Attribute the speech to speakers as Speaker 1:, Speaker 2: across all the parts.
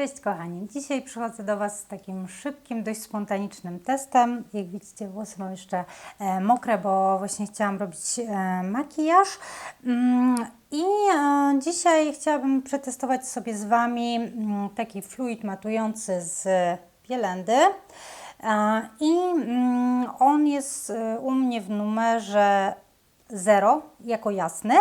Speaker 1: Cześć kochani, dzisiaj przychodzę do Was z takim szybkim, dość spontanicznym testem. Jak widzicie, włosy mam jeszcze e, mokre, bo właśnie chciałam robić e, makijaż. Mm, I e, dzisiaj chciałabym przetestować sobie z Wami mm, taki fluid matujący z Bielendy. E, I mm, on jest e, u mnie w numerze 0 jako jasny.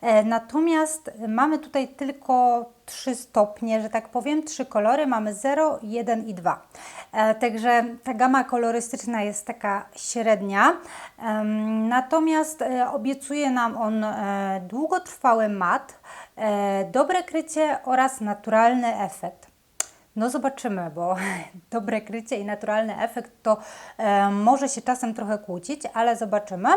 Speaker 1: E, Natomiast mamy tutaj tylko trzy stopnie, że tak powiem, trzy kolory. Mamy 0, 1 i 2. E, Także ta gama kolorystyczna jest taka średnia. Em, Natomiast e, obiecuje nam on e, długotrwały mat, e, dobre krycie oraz naturalny efekt. No zobaczymy, bo dobre krycie i naturalny efekt to e, może się czasem trochę kłócić, ale zobaczymy.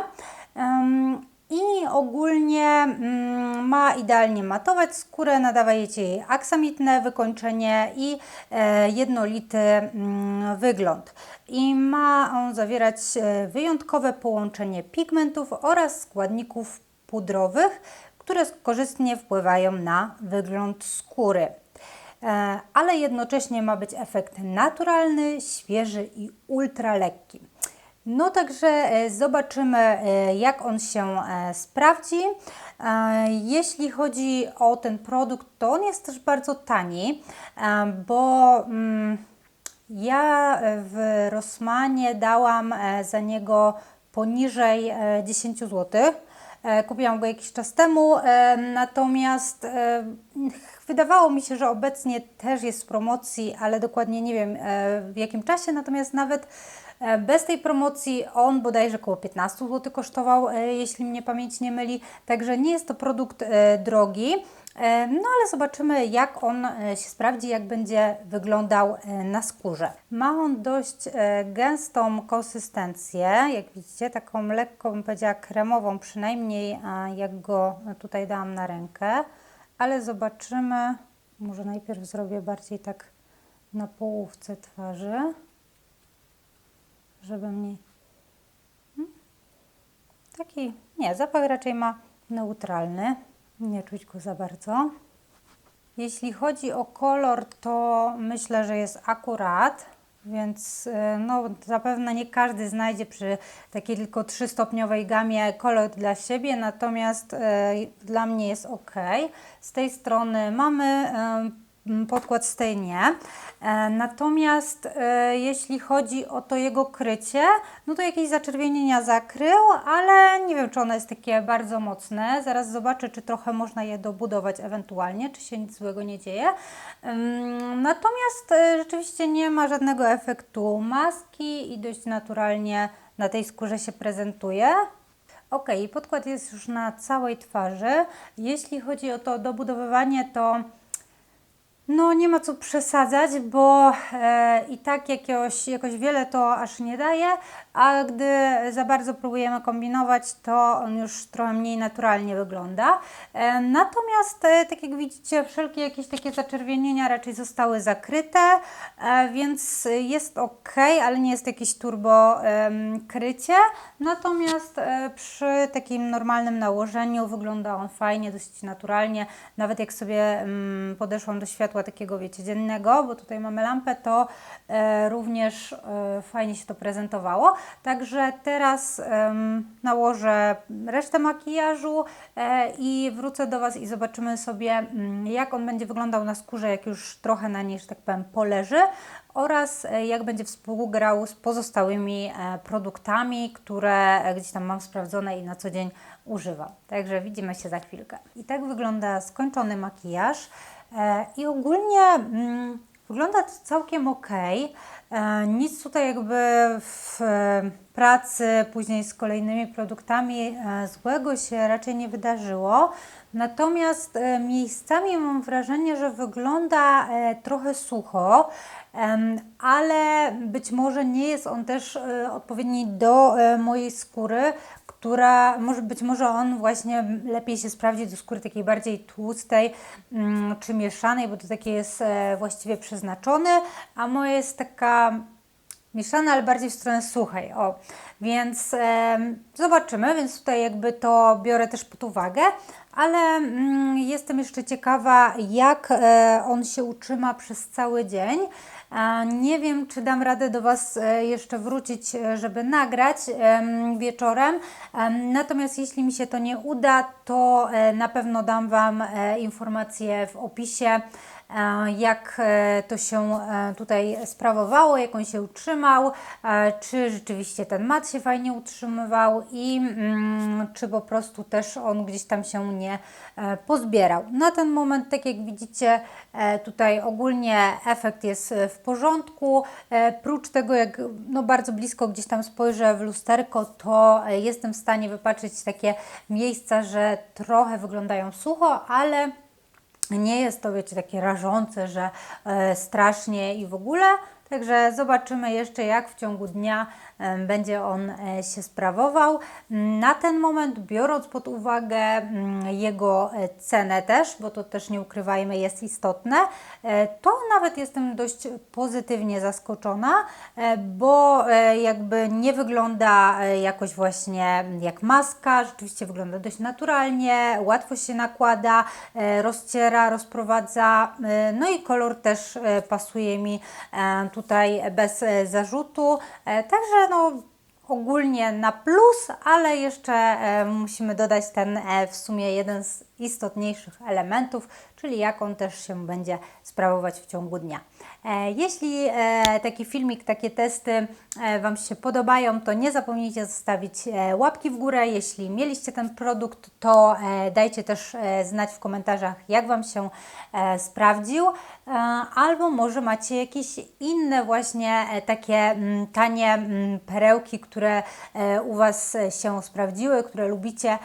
Speaker 1: Em, I ogólnie mm, ma idealnie matować skórę, nadawajecie jej aksamitne wykończenie i e, jednolity mm, wygląd. I ma on zawierać e, wyjątkowe połączenie pigmentów oraz składników pudrowych, które korzystnie wpływają na wygląd skóry. E, ale jednocześnie ma być efekt naturalny, świeży i ultra lekki. No także e, zobaczymy, e, jak on się e, sprawdzi. Jeśli chodzi o ten produkt, to on jest też bardzo tani, bo mm, ja w Rossmanie dałam za niego poniżej e, 10 zł. Kupiłam go jakiś czas temu, natomiast wydawało mi się, że obecnie też jest w promocji, ale dokładnie nie wiem w jakim czasie. Natomiast nawet bez tej promocji on bodajże około 15 zł kosztował, e, jeśli mnie pamięć nie myli. Także nie jest to produkt e, drogi. E, No ale zobaczymy, jak on e, się sprawdzi, jak będzie wyglądał e, na skórze. Ma on dość e, gęstą konsystencję, jak widzicie, taką lekką, bym powiedziała, kremową, przynajmniej jak go tutaj dałam na rękę. Ale zobaczymy, może najpierw zrobię bardziej tak na połówce twarzy, żeby mniej... Hmm? Taki, nie, zapach raczej ma neutralny. Nie czuć go za bardzo. Jeśli chodzi o kolor, to myślę, że jest akurat, więc e, no, zapewne nie każdy znajdzie przy takiej tylko trzystopniowej gamie kolor dla siebie, natomiast e, dla mnie jest ok. Z tej strony mamy e, podkład stay nie. E, Natomiast e, jeśli chodzi o to jego krycie, no to jakieś zaczerwienienia zakrył, ale nie wiem, czy ono jest takie bardzo mocne. Zaraz zobaczę, czy trochę można je dobudować ewentualnie, czy się nic złego nie dzieje. Natomiast e, rzeczywiście nie ma żadnego efektu maski i dość naturalnie na tej skórze się prezentuje. Ok, podkład jest już na całej twarzy. Jeśli chodzi o to dobudowywanie, to no nie ma co przesadzać, bo e, i tak jakiegoś, jakoś wiele to aż nie daje, a gdy za bardzo próbujemy kombinować, to on już trochę mniej naturalnie wygląda. E, natomiast, e, tak jak widzicie, wszelkie jakieś takie zaczerwienienia raczej zostały zakryte, e, więc jest ok, ale nie jest jakieś turbo em, krycie. Natomiast e, przy takim normalnym nałożeniu wygląda on fajnie, dosyć naturalnie. Nawet jak sobie mm, podeszłam do światła takiego, wiecie, dziennego, bo tutaj mamy lampę, to e, również e, fajnie się to prezentowało. Także teraz nałożę resztę makijażu e, i wrócę do Was i zobaczymy sobie, mm, jak on będzie wyglądał na skórze, jak już trochę na niej, że tak powiem, poleży oraz jak będzie współgrał z pozostałymi produktami, które gdzieś tam mam sprawdzone i na co dzień używam. Także widzimy się za chwilkę. I tak wygląda skończony makijaż i ogólnie mm, wygląda to całkiem ok. E, nic tutaj jakby w e, pracy później z kolejnymi produktami e, złego się raczej nie wydarzyło. Natomiast e, miejscami mam wrażenie, że wygląda e, trochę sucho, ale być może nie jest on też e, odpowiedni do e, mojej skóry, która może być może on właśnie lepiej się sprawdzi do skóry takiej bardziej tłustej mm, czy mieszanej, bo to takie jest e, właściwie przeznaczony, a moja jest taka mieszane, ale bardziej w stronę suchej. O, więc em, zobaczymy, więc tutaj jakby to biorę też pod uwagę, ale mm, jestem jeszcze ciekawa, jak e, on się utrzyma przez cały dzień. E, Nie wiem, czy dam radę do Was e, jeszcze wrócić, e, żeby nagrać em, wieczorem. Em, Natomiast jeśli mi się to nie uda, to e, na pewno dam Wam e, informacje w opisie, e, jak e, to się e, tutaj sprawowało, jak on się utrzymał, e, czy rzeczywiście ten mat się fajnie utrzymywał i mm, czy po prostu też on gdzieś tam się nie e, pozbierał. Na ten moment, tak jak widzicie, e, tutaj ogólnie efekt jest e, w porządku. E, Prócz tego, jak no bardzo blisko gdzieś tam spojrzę w lusterko, to e, jestem w stanie wypatrzeć takie miejsca, że trochę wyglądają sucho, ale nie jest to, wiecie, takie rażące, że e, strasznie i w ogóle. Także zobaczymy jeszcze, jak w ciągu dnia będzie on e, się sprawował. Na ten moment, biorąc pod uwagę mm, jego e, cenę też, bo to też nie ukrywajmy, jest istotne, e, to nawet jestem dość pozytywnie zaskoczona, bo jakby nie wygląda jakoś właśnie jak maska, rzeczywiście wygląda dość naturalnie, łatwo się nakłada, rozciera, rozprowadza, no i kolor też pasuje mi e, tutaj bez e, zarzutu, E, także no ogólnie na plus, ale jeszcze e, musimy dodać ten w sumie jeden z istotniejszych elementów, czyli jak on też się będzie sprawować w ciągu dnia. E, Jeśli e, taki filmik, takie testy e, Wam się podobają, to nie zapomnijcie zostawić łapki w górę. Jeśli mieliście ten produkt, to dajcie też znać w komentarzach, jak Wam się sprawdził, albo może macie jakieś inne właśnie takie mm, tanie mm, perełki, które u Was się sprawdziły, które lubicie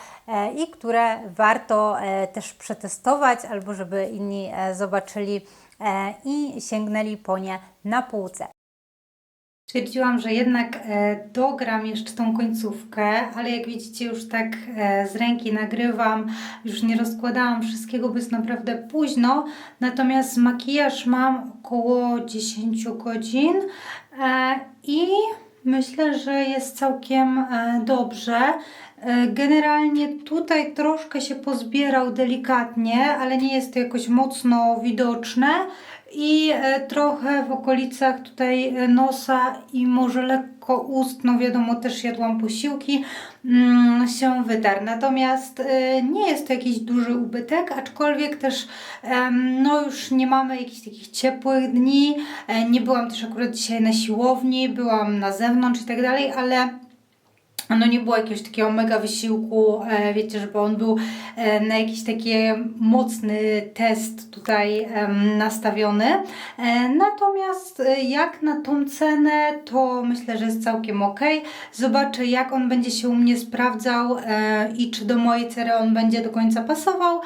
Speaker 1: i które warto też przetestować, albo żeby inni zobaczyli i sięgnęli po nie na półce. Stwierdziłam, że jednak e, dogram jeszcze tą końcówkę, ale jak widzicie już tak e, z ręki nagrywam, już nie rozkładałam wszystkiego, bo jest naprawdę późno. Natomiast makijaż mam około 10 godzin e, i myślę, że jest całkiem e, dobrze. E, Generalnie tutaj troszkę się pozbierał delikatnie, ale nie jest to jakoś mocno widoczne i e, trochę w okolicach tutaj e, nosa i może lekko ust, no wiadomo też jadłam posiłki, mm, się wytarł. Natomiast nie jest to jakiś duży ubytek, aczkolwiek też no już nie mamy jakichś takich ciepłych dni, nie byłam też akurat dzisiaj na siłowni, byłam na zewnątrz i tak dalej, ale no nie było jakiegoś takiego mega wysiłku, e, wiecie, żeby on był e, na jakiś taki mocny test tutaj nastawiony. E, natomiast jak na tą cenę, to myślę, że jest całkiem ok. Zobaczę, jak on będzie się u mnie sprawdzał i czy do mojej cery on będzie do końca pasował,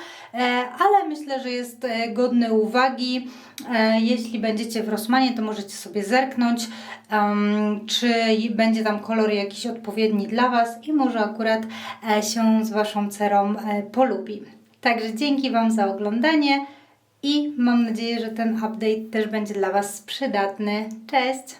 Speaker 1: ale myślę, że jest godny uwagi. Jeśli będziecie w Rosmanie, to możecie sobie zerknąć, czy będzie tam kolor jakiś odpowiedni dla Was i może akurat e, się z Waszą cerą e, polubi. Także dzięki Wam za oglądanie i mam nadzieję, że ten update też będzie dla Was przydatny. Cześć!